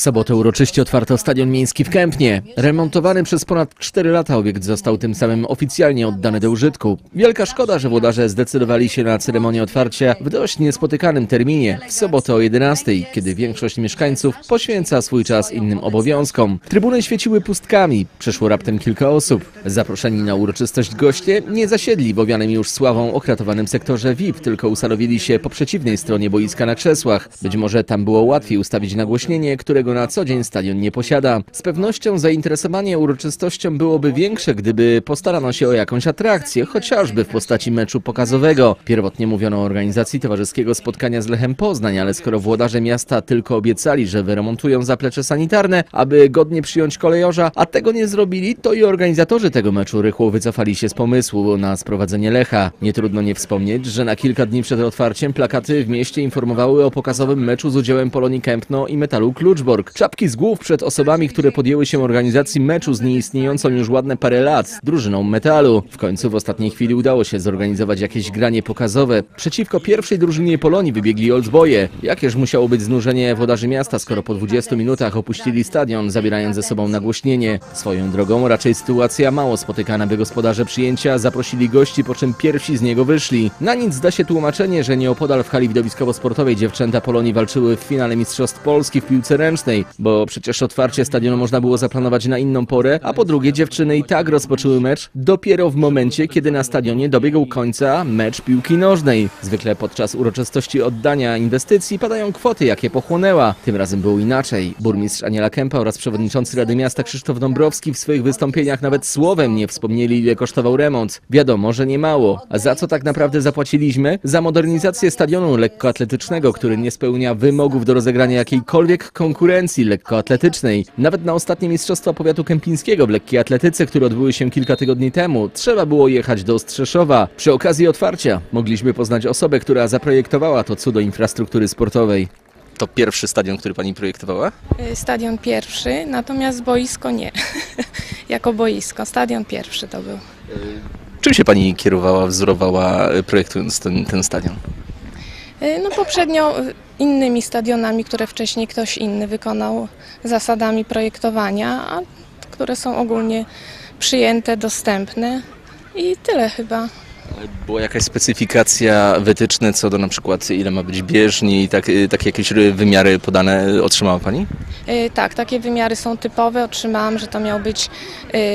W sobotę uroczyście otwarto stadion miejski w Kępnie. Remontowany przez ponad 4 lata obiekt został tym samym oficjalnie oddany do użytku. Wielka szkoda, że włodarze zdecydowali się na ceremonię otwarcia w dość niespotykanym terminie, w sobotę o 11, kiedy większość mieszkańców poświęca swój czas innym obowiązkom. Trybuny świeciły pustkami, przyszło raptem kilka osób. Zaproszeni na uroczystość goście nie zasiedli w owianym już sławą okratowanym sektorze VIP, tylko ustanowili się po przeciwnej stronie boiska na krzesłach. Być może tam było łatwiej ustawić nagłośnienie, którego na co dzień stadion nie posiada. Z pewnością zainteresowanie uroczystością byłoby większe, gdyby postarano się o jakąś atrakcję, chociażby w postaci meczu pokazowego. Pierwotnie mówiono o organizacji towarzyskiego spotkania z Lechem Poznań, ale skoro włodarze miasta tylko obiecali, że wyremontują zaplecze sanitarne, aby godnie przyjąć kolejorza, a tego nie zrobili, to i organizatorzy tego meczu rychło wycofali się z pomysłu na sprowadzenie Lecha. Nie trudno nie wspomnieć, że na kilka dni przed otwarciem plakaty w mieście informowały o pokazowym meczu z udziałem Polonii Kępno i Metalu Czapki z głów przed osobami, które podjęły się organizacji meczu z nieistniejącą już ładne parę lat drużyną Metalu. W końcu w ostatniej chwili udało się zorganizować jakieś granie pokazowe. Przeciwko pierwszej drużynie Polonii wybiegli Oldsboye. Jakież musiało być znużenie włodarzy miasta, skoro po 20 minutach opuścili stadion, zabierając ze sobą nagłośnienie. Swoją drogą raczej sytuacja mało spotykana, by gospodarze przyjęcia zaprosili gości, po czym pierwsi z niego wyszli. Na nic zda się tłumaczenie, że nieopodal w hali widowiskowo-sportowej dziewczęta Polonii walczyły w finale Mistrzostw Polski w piłce ręcznej, bo przecież otwarcie stadionu można było zaplanować na inną porę, a po drugie dziewczyny i tak rozpoczęły mecz dopiero w momencie, kiedy na stadionie dobiegł końca mecz piłki nożnej. Zwykle podczas uroczystości oddania inwestycji padają kwoty, jakie pochłonęła. Tym razem było inaczej. Burmistrz Aniela Kępa oraz przewodniczący Rady Miasta Krzysztof Dąbrowski w swoich wystąpieniach nawet słowem nie wspomnieli, ile kosztował remont. Wiadomo, że nie mało. A za co tak naprawdę zapłaciliśmy? Za modernizację stadionu lekkoatletycznego, który nie spełnia wymogów do rozegrania jakiejkolwiek konkurencji lekkoatletycznej. Nawet na ostatnie Mistrzostwa Powiatu Kępińskiego w lekkiej atletyce, które odbyły się kilka tygodni temu, trzeba było jechać do Strzeszowa. Przy okazji otwarcia mogliśmy poznać osobę, która zaprojektowała to cudo infrastruktury sportowej. To pierwszy stadion, który pani projektowała? Y, Stadion pierwszy, natomiast boisko nie. jako boisko. Stadion pierwszy to był. Czym się pani kierowała, wzorowała, y, projektując ten, ten stadion? No poprzednio innymi stadionami, które wcześniej ktoś inny wykonał zasadami projektowania, a które są ogólnie przyjęte, dostępne i tyle chyba. Była jakaś specyfikacja, wytyczne co do na przykład ile ma być bieżni, tak, y, takie jakieś ry- wymiary podane otrzymała pani? Y, Tak, takie wymiary są typowe. Otrzymałam, że to miał być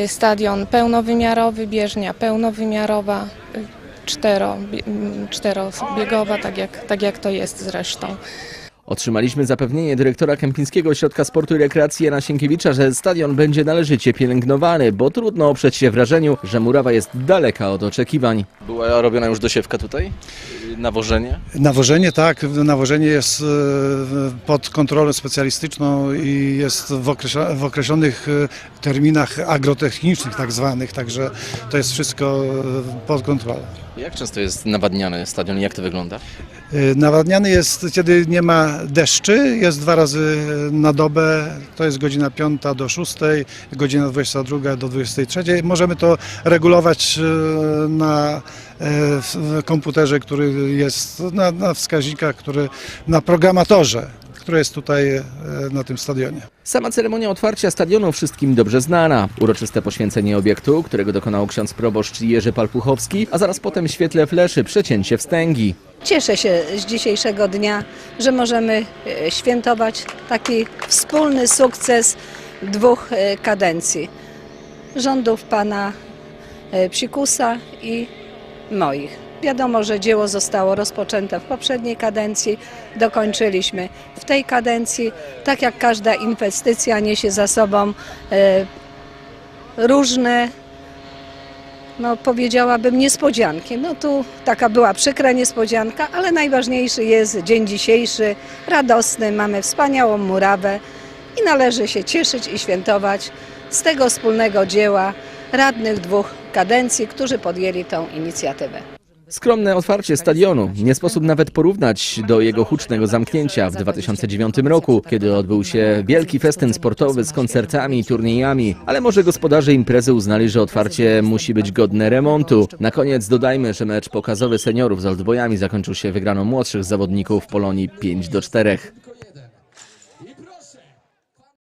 y, stadion pełnowymiarowy, bieżnia pełnowymiarowa, y, cztero, bie- czterobiegowa, tak jak, tak jak to jest zresztą. Otrzymaliśmy zapewnienie dyrektora Kępińskiego Ośrodka Sportu i Rekreacji Jana Sienkiewicza, że stadion będzie należycie pielęgnowany, bo trudno oprzeć się wrażeniu, że murawa jest daleka od oczekiwań. Była robiona już dosiewka tutaj? Nawożenie? Nawożenie tak, nawożenie jest e, pod kontrolą specjalistyczną i jest w, określonych e, terminach agrotechnicznych tak zwanych, także to jest wszystko e, pod kontrolą. Jak często jest nawadniany stadion i jak to wygląda? Nawadniany jest, kiedy nie ma deszczy, jest dwa razy na dobę, to jest godzina 5 do 6, godzina 22 do 23. Możemy to regulować na komputerze, który jest na, na wskaźnikach, który na programatorze, który jest tutaj e, na tym stadionie. Sama ceremonia otwarcia stadionu wszystkim dobrze znana. Uroczyste poświęcenie obiektu, którego dokonał ksiądz proboszcz Jerzy Palpuchowski, a zaraz potem w świetle fleszy przecięcie wstęgi. Cieszę się z dzisiejszego dnia, że możemy e, świętować taki wspólny sukces dwóch e, kadencji. Rządów pana Psikusa i moich. Wiadomo, że dzieło zostało rozpoczęte w poprzedniej kadencji, dokończyliśmy w tej kadencji. Tak jak każda inwestycja niesie za sobą e, różne no powiedziałabym niespodzianki. No tu taka była przykra niespodzianka, ale najważniejszy jest dzień dzisiejszy, radosny, mamy wspaniałą murawę i należy się cieszyć i świętować z tego wspólnego dzieła radnych dwóch kadencji, którzy podjęli tą inicjatywę. Skromne otwarcie stadionu nie sposób nawet porównać do jego hucznego zamknięcia w 2009 roku, kiedy odbył się wielki festyn sportowy z koncertami i turniejami, ale może gospodarze imprezy uznali, że otwarcie musi być godne remontu. Na koniec dodajmy, że mecz pokazowy seniorów z Oldboyami zakończył się wygraną młodszych zawodników Polonii 5 do 4.